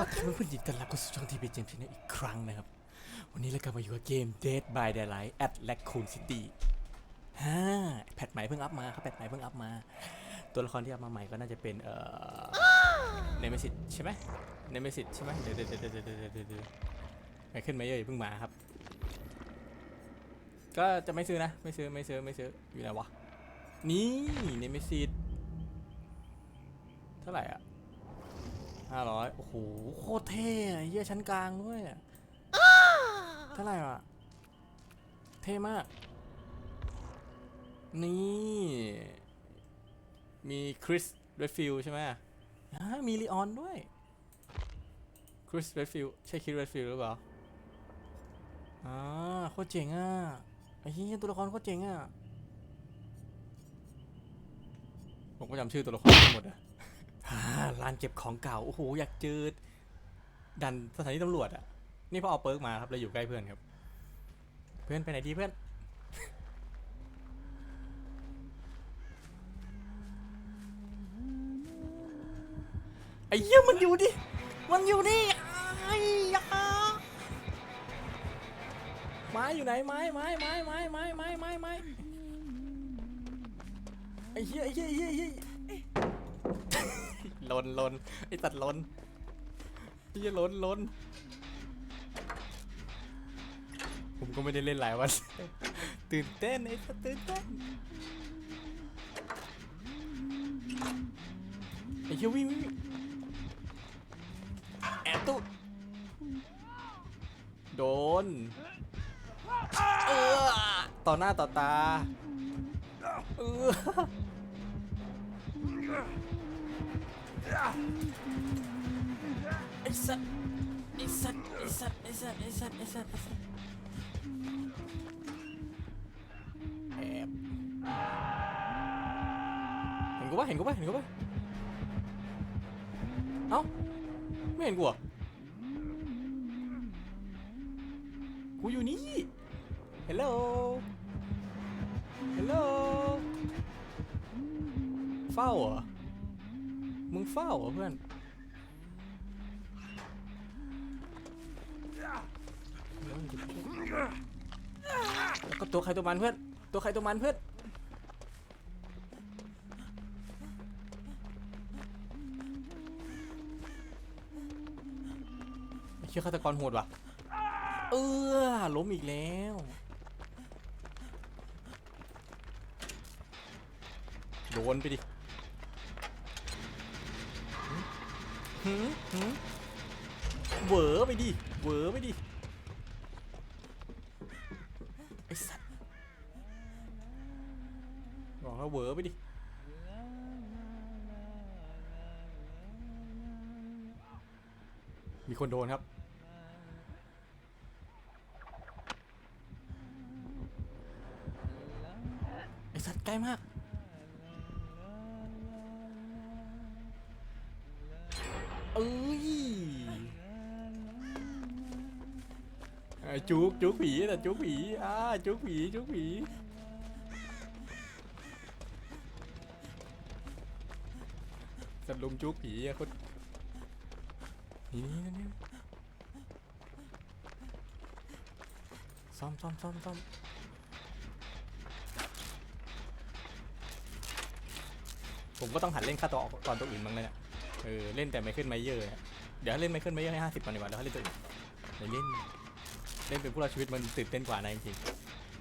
วัสดีเพื่อนๆยินดีต้อนรับเข้าสู่ช่องทีวีเจมส์ทีนี่อีกครั้งนะครับ วันนี้เรากลับมาอยู่กับเกม Dead by Daylight at Raccoon City ฮ่าแพทใหม่เพิ่งอัพมาครับแพทใหม่เพิ่งอัพมา ตัวละครที่อัพมาใหม่ก็น่าจะเป็นเอ่อเนเมซิตใช่ไหมเนเมซิตใช่ไหมเดี๋ยวเดี๋ยวเดี๋ยวเดี๋ยวเดี๋ยวเดี๋ยวเดี๋ยวไมขึ้นไหมเอ่ยเพิ่งมาครับ ก็จะไม่ซื้อนะ ไม่ซื้อไม่ซื้อไม่ซื้ออยู่ไหนวะนี่เนเมซิตเท่าไหร่อะ ห้าร้อยโอ้โหโคตรเท่อะเยี่ยชั้นกลางด้วยอะเท่าไหร่วะเท่มาก นี่ มีคริสเรดฟิลใช่ไหมอ่ามีลีออนด้วยคริสเรดฟิลใช่คริสเรดฟิลหรือเปล่าอ่าโคตรเจ๋งอะไอ้เหี้ยตัวละครโคตรเจ๋งอะผมก็จำชื่อตัวละครไม่หมดอะอ่า ร้านเก็บของเก่า โอ้โห อยากเจอดันสถานีตำรวจอะ นี่พอเอาเปิร์กมาครับเราอยู่ใกล้เพื่อนครับ เพื่อนไปไหนดีเพื่อน ไอ้เหี้ยมันอยู่ดิ มันอยู่นี่ไอ้ยาไม้อยู่ไหนไม้ไม้ไม้ไม้ไม้ไม้ไม้ไม้ไอ้เหี้ยไอ้เหี้ยไอ้เหี้ยไอ้เหี้ย ลนลนไอ้ตัดลนไอ้เหี้ยลนลนผมก็ไม่ได้เล่นหลายวัน ตื่นเต้นไอ้สัสตื่นเต้นไอ้เหี้ยวิ่งวิ่งวิ่งแอบตู้โดนเออต่อหน้าต่อตาเออ ไอ้สัตว์ไอ้สัตว์ไอ้สัตว์ไอ้สัตว์ไอ้สัตว์ไอ้สัตว์ไอ้สัตว์แอบเห็นกูปะเห็นกูปะเห็นกูปะเอ้าไม่เห็นกูเหรอะกูอยู่นี่ hello hello เฝ้าเหรอ มึงเฝ้าเหรอเพื่อน แล้วก็ตัวใครตัวมันเพื่อน ตัวใครตัวมันเพื่อน เชื่อฆาตกรโหดว่ะ เออล้มอีกแล้วโดนไปดิ หืมหืมเวอไปดิเวอไปดิไอ้สัตว์บอกแล้วเวอไปดิมีคนโดนครับ ไอ้สัตว์ใกล้มาก จุกจุกผีแต่จุกผีอ่าจุกผีจุกผีสัตว์ลุมจุกผีอะคนนี่นี่นี่ซ่อมซ่อมซ่อมซ่อมผมก็ต้องหัดเล่นค่าตัวก่อนตัวอื่นบ้างเลยเนี่ยเออเล่นแต่ไม่ขึ้นไม่เยอร์เนี่ยเดี๋ยวเล่นไม่ขึ้นไม่เยอร์ให้ห้าสิบก่อนดีกว่าเดี๋ยวเล่นตัวอื่นเดี๋ยวเล่น เล่นเป็นผู้รอดชีวิตมันตื่นเต้นกว่านะจริง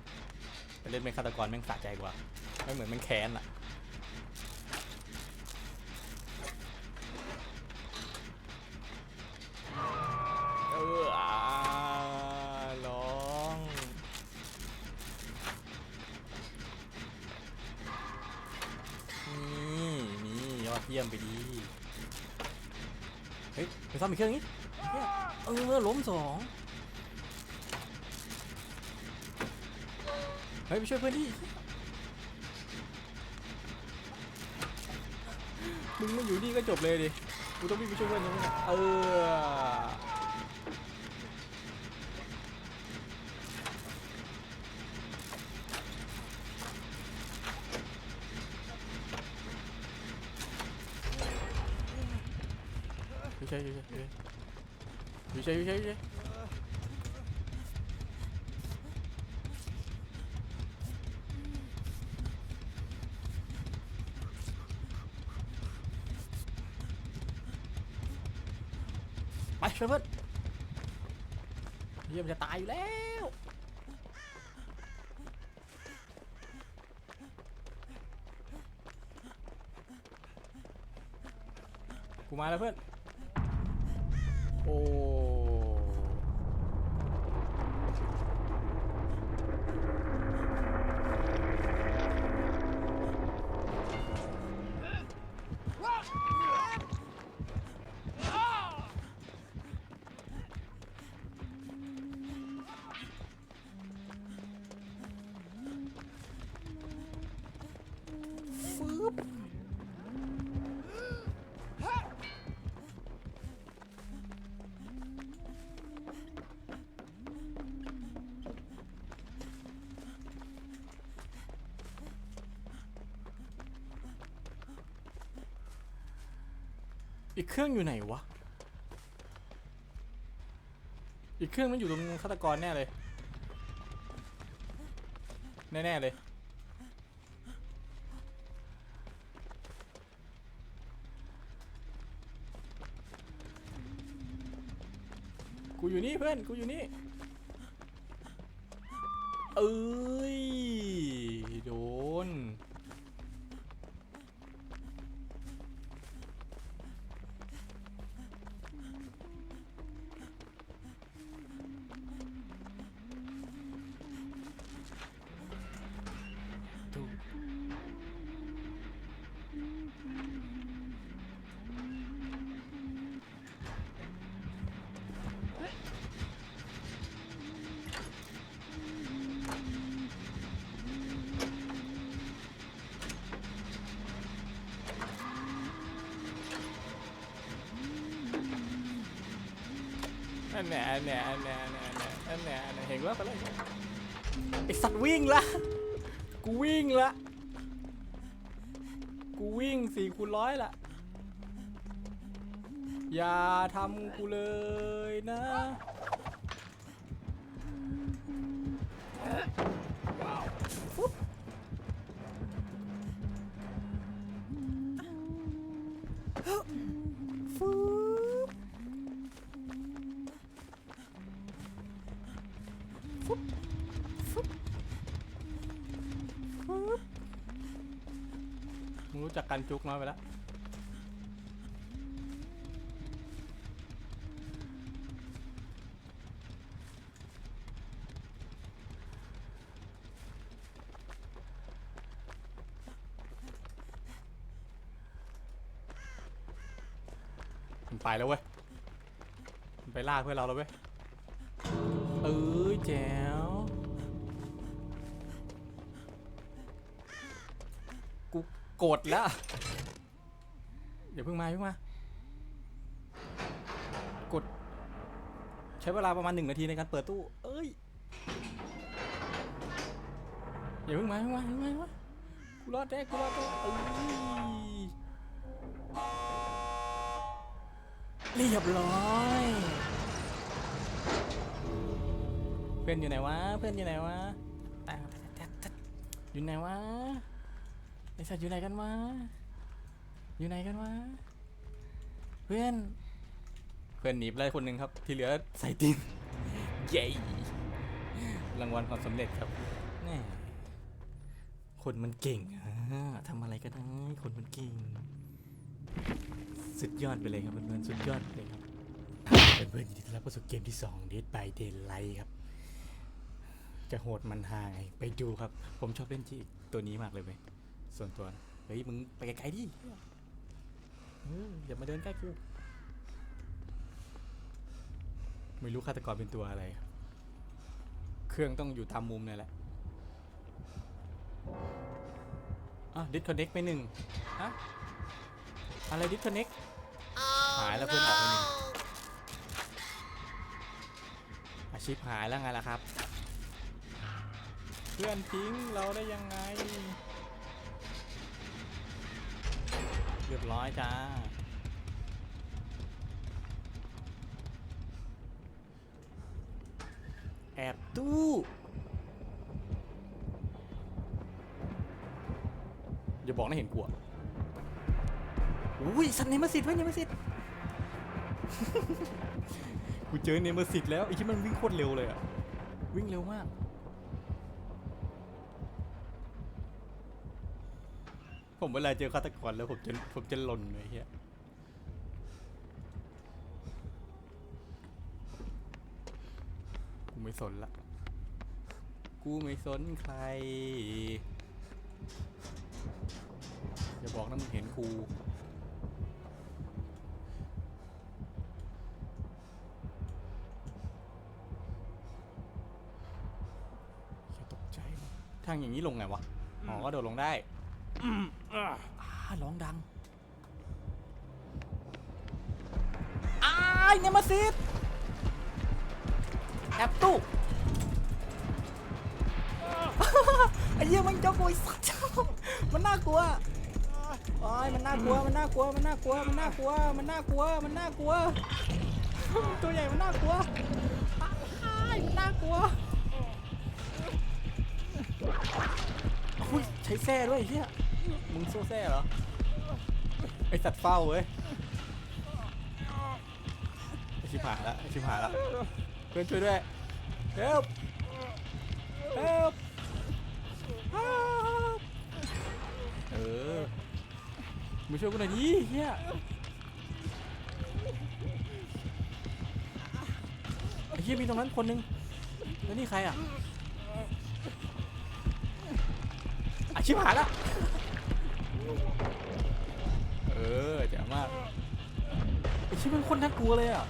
ๆแต่เล่นเป็นฆาตกรแม่งสะใจกว่าไม่เหมือนแม่งแค้นอะเอออาร้องนี่นี่ยอดเยี่ยมไปดี เฮ้ยไปซ่อมอีกเครื่องนี้เออล้มสอง เฮ้ยไปช่วยเพื่อนดิมึงไม่อยู่นี่ก็จบเลยดิกูต้องวิ่งไปช่วยเพื่อนยังไงเอออช่วยช่วยช่วยช่วยอยู่เฉยอยู่เฉยอยู่เฉ ช่วยเพื่อนเยี่ยมนจะตายอยู่แล้วกูมาแล้วเพื่อน กเครื่องอยู่ไหนวะ อีกเครื่องมันอยู่ตรงฆาตกรแน่เลย แน่ๆเลย กูอยู่นี่เพื่อน กูอยู่นี่ เอ้ย โดน อันเนี้ยอันเนี้ยอันเนี้ยอันเนี้ยอันเนี้ยอันเนี้ยเห็นว่าไปเลยไอสัตว์วิ่งละกูวิ่งละกูวิ่งสี่คูณร้อยละอย่าทำกูเลยนะ มึงรู้จักกันจุกน้อยไปแล้วมันไปแล้วเว้ยมันไปล่าเพื่อนเราแล้วเว้ยเออแจ๋ กดแล้ว เดี๋ยวเพิ่งมาเพิ่งมา กด ใช้เวลาประมาณหนึ่งนาทีในการเปิดตู้ เอ้ยอย่าเพิ่งมาเพิ่งมาเพิ่งมาเพิ่งมากูรอดแน่กูรอดแน่เอ้ยเรียบร้อย เพื่อนอยู่ไหนวะ เพื่อนอยู่ไหนวะ อยู่ไหนวะ ไอสัตว์อยู่ไหนกันวะ อยู่ไหนกันวะ เพื่อน เพื่อนหนีไปเลยคนหนึ่งครับ ที่เหลือใส่ตินเย้รางวัลความสำเร็จครับแน่คนมันเก่งอ่าทำอะไรก็ได้ คนมันเก่ง สุดยอดไปเลยครับเพื่อนๆสุดยอดไปเลยครับเพื่อนๆยินดีต้อนรับเข้าสู่เกมที่2 Dead by Daylight ครับ จะโหดมันหายไปดูครับ ผมชอบเล่นที่ตัวนี้มากเลยเว้ย ส่วนตัวนะเฮ้ยมึงไปไกลๆดิเอออย่ามาเดินใกล้กูไม่รู้ฆาตกรเป็นตัวอะไรครับเครื่องต้องอยู่ตามมุมนี่แหละอะดิสคอนเน็กไปหนึ่งฮะอะไรดิสคอนเน็กหายแล้วเพื่อนออกไปหนึ่งอาชีพหายแล้วไงล่ะครับ เพื่อนทิ้งเราได้ยังไง เรียบร้อยจ้า แอบตู้อย่าบอกนะเห็นกูอะอุ้ยสันเนมสิทธิ์ไว้เนมสิทธิ์กูเจอเนมสิทธิ์แล้วไอ้ที่มันวิ่งโคตรเร็วเลยอะวิ่งเร็วมาก ผมเวลาเจอฆาตกรแล้วผมจะผมจะหล่นเลยเฮียกูไม่สนละ กูไม่สนใคร อย่าบอกนะมึงเห็นกูอย่าตกใจวะทางอย่างนี้ลงไงวะ อ๋อ ก็โดดลงได้ อ่าร้องดังอ้ายเนมาซิสแอบตู้ไอ้เหี้ยมันจ้าโวยสัตว์มันน่ากลัวโอ้ยมันน่ากลัว มันน่ากลัว มันน่ากลัว มันน่ากลัว มันน่ากลัว มันน่ากลัว ตัวใหญ่มันน่ากลัวอ้ายมันน่ากลัวอุ้ยใช้แส้ด้วยไอ้เหี้ย มึงโซ่แซ่เหรอ ไอสัตว์เฝ้าเว้ยไอชิบหายละไอชิบหายละเพื่อนช่วยด้วย help help help เออมาช่วยกูหน่อยดิเฮียไอ้เฮียมีตรงนั้นคนนึงแล้วนี่ใครอะอาชิบหายละ เออเจ๋งมากไอชิบเป็นคนน่ากลัวเลยอะ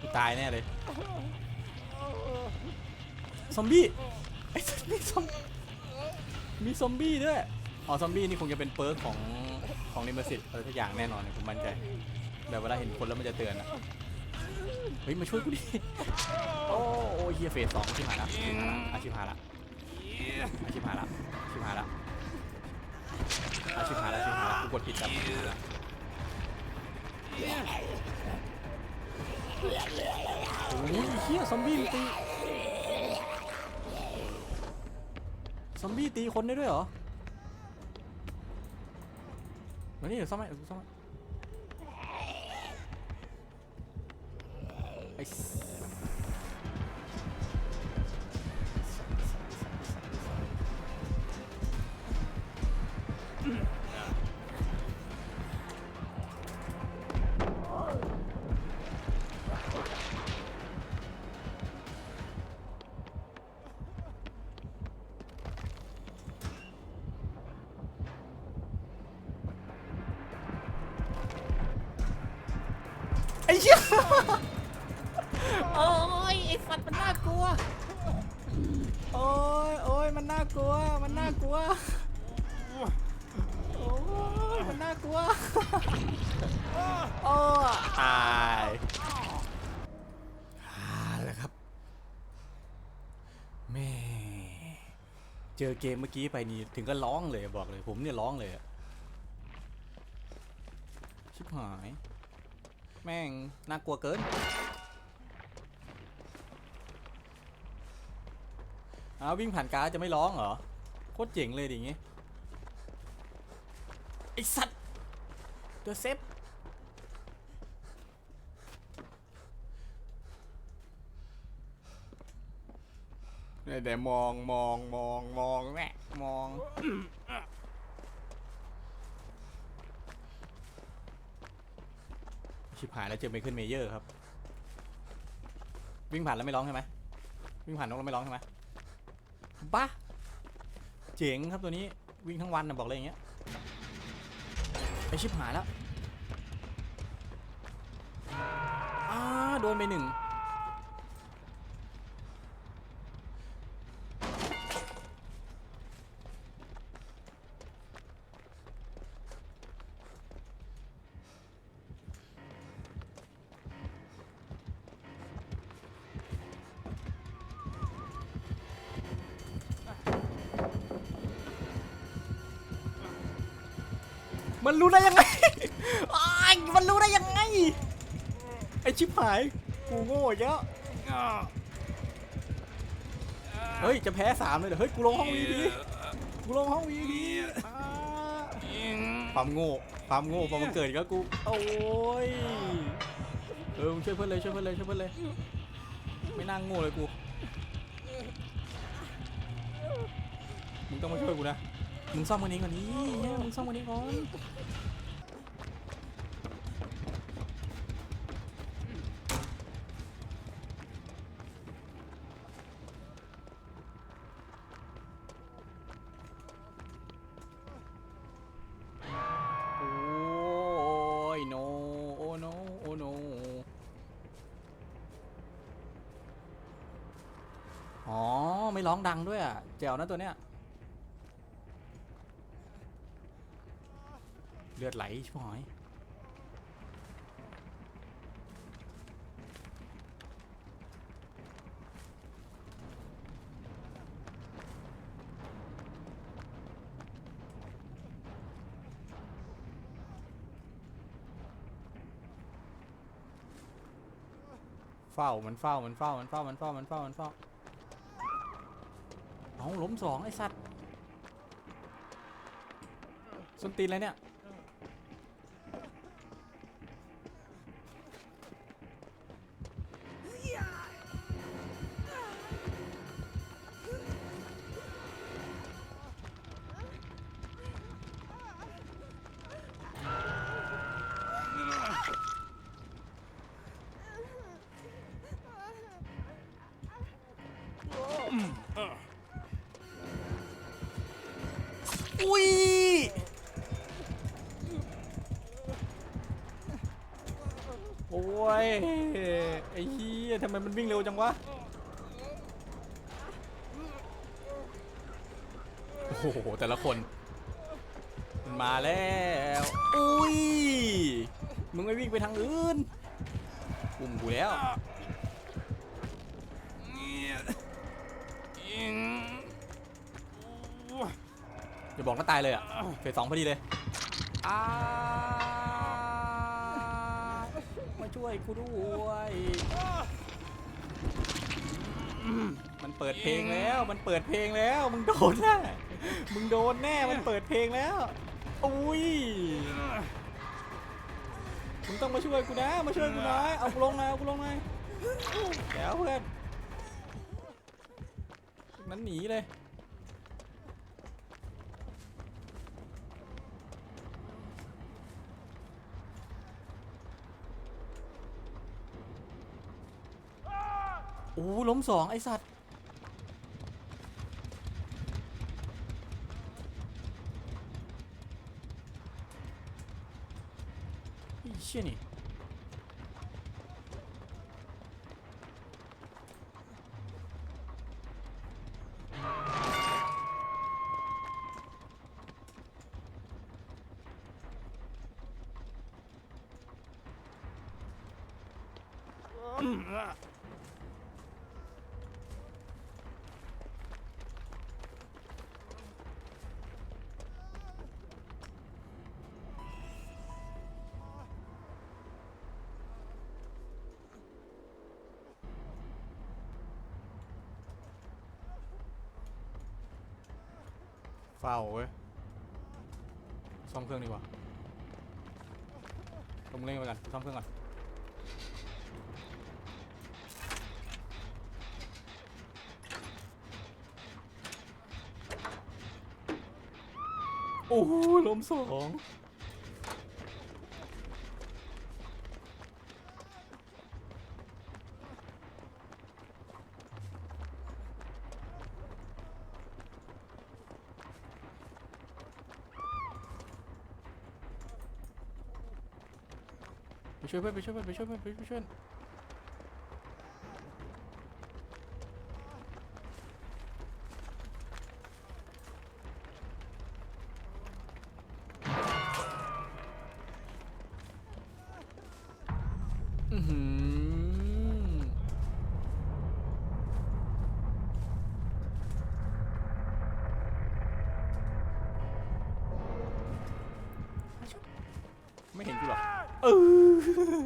กูตายแน่เลย ซอมบี้ไอ้สัสมีซอมมีซอมบี้ด้วย อ๋อ ซอมบี้นี่คงจะเป็นเปิร์กของของนิมสิตอะไรทุกอย่างแน่นอนเนี่ยผมมั่นใจแบบเวลาเห็นคนแล้วมันจะเตือนอะเฮ้ย มาช่วยกูดิ โอ้โอ้เฮียเฟสสองชิบหายละอาชิบหายละ อาชิบหายละอาชิบหายละอาชิบหายละอาชิบหายละกูกดผิดครับโอ้ยเฮียซอมบี้ตีซอมบี้ตีคนได้ด้วยเหรอมานี่เดี๋ยวซ่อมให้เดี๋ยวกูซ่อมให้ไอ้ เจอเกมเมื่อกี้ไปนี่ถึงก็ร้องเลยบอกเลยผมเนี่ยร้องเลยอะชิบหาย แม่งน่ากลัวเกินเอาวิ่งผ่านการจะไม่ร้องเหรอโคตรเจ๋งเลยดิอย่างงี้ไอสัตว์เดอะเซฟ เนี่ยเดี๋ยวมองมองมองมองแม่มองชิบหายแล้วเจอไมเคิลเมเยอร์ครับ วิ่งผ่านแล้วไม่ร้องใช่ไหมวิ่งผ่านนกแล้วไม่ร้องใช่ไหมบ้าเจ๋งครับตัวนี้วิ่งทั้งวันนะบอกเลยอย่างเงี้ยไอชิบหายแล้วอ้าโดนไปหนึ่ง มันรู้ได้ยังไงอ้ายมันรู้ได้ยังไง ไอชิบหาย กูโง่เยอะเฮ้ย จะแพ้สามเลยเหรอ เฮ้ย กูลงห้องวีดีกูลงห้องวีดีความโง่ ความโง่พอมันเกิดก็กู โอ้ย เออมึงช่วยเพื่อนเลย ช่วยเพื่อนเลย ช่วยเพื่อนเลย ไม่นั่งโง่เลยกู มึงต้องมาช่วยกูนะ มึงซ่อมวันนี้ก่อนนี้มึงซ่อมวันนี้ก่อน อ๋อ ไม่ร้องดังด้วยอะแจ๋วนะตัวเนี้ย เลือดไหลชิบหายเฝ้ามันเฝ้ามันเฝ้ามันเฝ้ามันเฝ้ามันเฝ้ามันเฝ้า เอาล้มสองไอ้สัตว์ส้นตีนอะไรเนี่ย ร็วจังวะ โอ้โห แต่ละคน มันมาแล้ว อุ้ย มึงไม่วิ่งไปทางอื่นปุ่มกูแล้วอย่าบอกว่าตายเลยอะเฟสสองพอดีเลยอ้ามาช่วยกูด้วย มันเปิดเพลงแล้ว มันเปิดเพลงแล้ว มึงโดนแน่มึงโดนแน่ มันเปิดเพลงแล้ว อุ้ย มึงต้องมาช่วยกูนะ มาช่วยกูหน่อย เอากูลงหน่อยเอากูลงหน่อยแก้วเพื่อนจากนั้นหนีเลย ล้มสองไอสัตว์เชี่ยนี่ ฝ้าเว้ยซ่อมเครื่องดีกว่าต้องเล่นไปกันซ่อมเครื่องก่อนโอ้โหล้มสอง ช่วยเพื่อนไปช่วยเพื่อนไปช่วยเพื่อนไปช่วยเพื่อนอือหือไม่เห็นกูหรอ เออ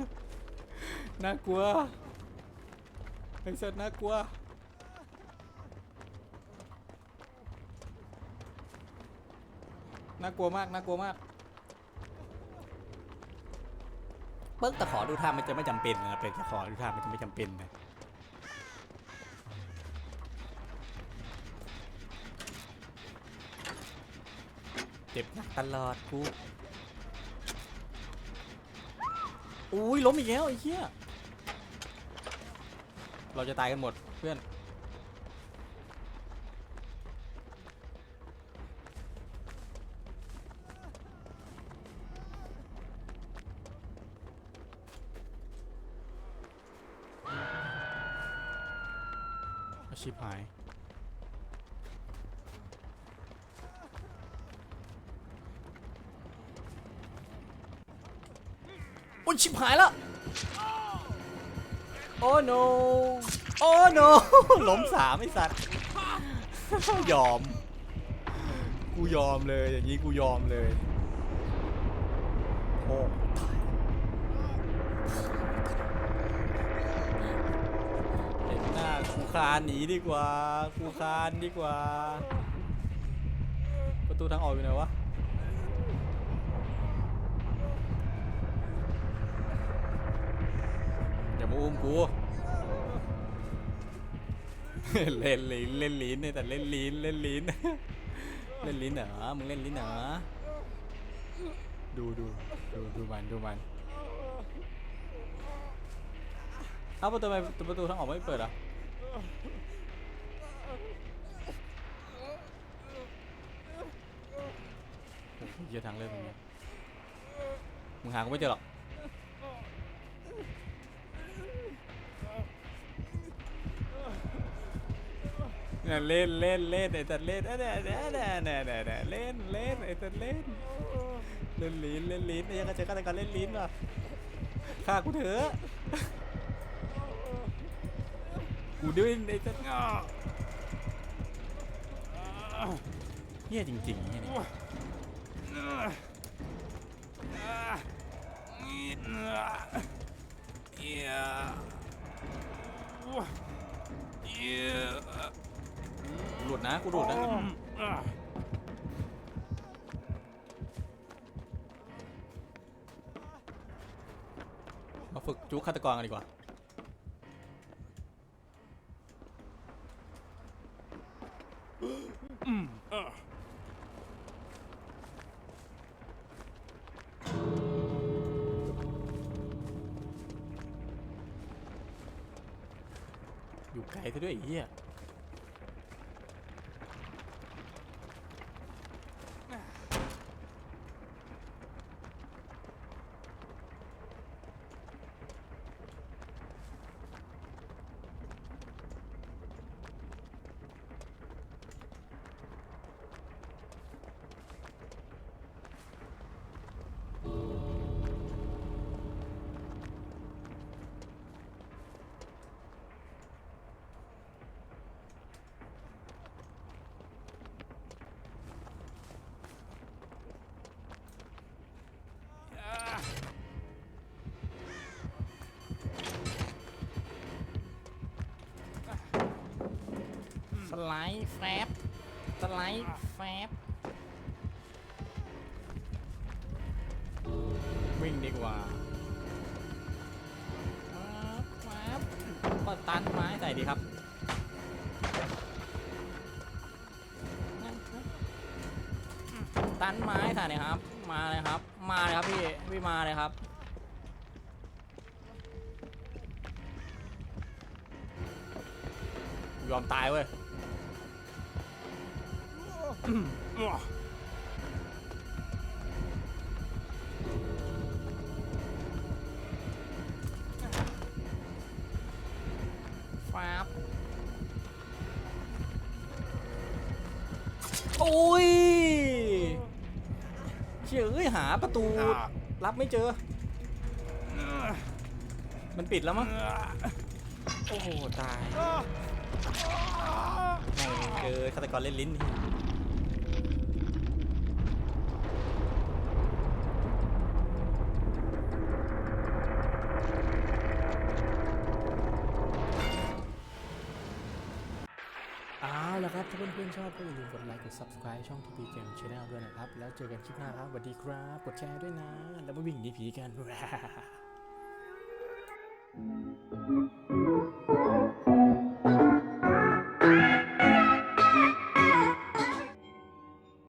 น่ากลัวไอ้สัตว์น่ากลัว น่ากลัวมาก น่ากลัวมากเปิ้งแต่ขอดูท่ามันจะไม่จำเป็นนะเป็นจะขอดูท่ามันจะไม่จำเป็นนะเจ็บหนักตลอดกู อุ้ยล้มอีกแล้วไอ้เหี้ย เราจะตายกันหมดเพื่อน อาชีพหาย โอ้ยชิบ หายแล้วโอ้ no โอ้ no ล้มสามไอสัตว์ยอม กูยอมเลยอย่างนี้กูยอมเลยโอ้ตายเห็นหน้ากูคานหนีดีกว่ากูคานดีกว่า ประตูทางออกอยู่ไหนวะ อย่า มาอุ้มกู เล่นลิ้นเล่นลิ้นเนี่ยแต่เล่นลิ้นเล่นลิ้น เล่นลิ้นเหรอมึงเล่นลิ้นเหรอดูดูดูดูมันดูมันเอ้าประตูทำไมประตูทางออกไม่เปิดอะเยอะทางเลื่อนตรงมึงหากูไม่เจอหรอก เล่นเล่นเล่นไอ้ตัดเล่นเนี่ยเนี่ยเนี่ยเนี่ยเนี่ยเล่นเล่นไอ้ตัดเล่นเล่นลิ้นเล่นลิ้นไอ้ยังกระเจกันการเล่นลิ้นว่ะฆ่ากูเถอะกูด้วยไอ้ตัดเฮียจริงๆเฮียนี่กู หลุดนะกูหลุดนะมาฝึกจุกฆาตกรกันดีกว่าอยู่ไกลซะด้วยไอ้เหี้ย สไลด์แฟบสไลด์แฟบวิ่งดีกว่าแฟบก็ตันไม้ใส่ดีครับตันไม้ใส่เลยครับ มาเลยครับ มาเลยครับพี่พี่มาเลยครับยอมตายเว้ย ฟ้าบโอ้ยเชื่ยเอ้ยหาประตูรับไม่เจอ มันปิดแล้วมั้ง โอ้โห ตายแม่งเจอฆาตกรเล่นลิ้นเพื่อ นชอบก็อย่าลืมกดไลค์กด subscribe ช่อง TP Gem Channel ด้วยนะครับ แล้วเจอกันคลิปหน้าครับสวัสดีครับ กดแชร์ด้วยนะ แล้วมาวิ่งหนีผีกัน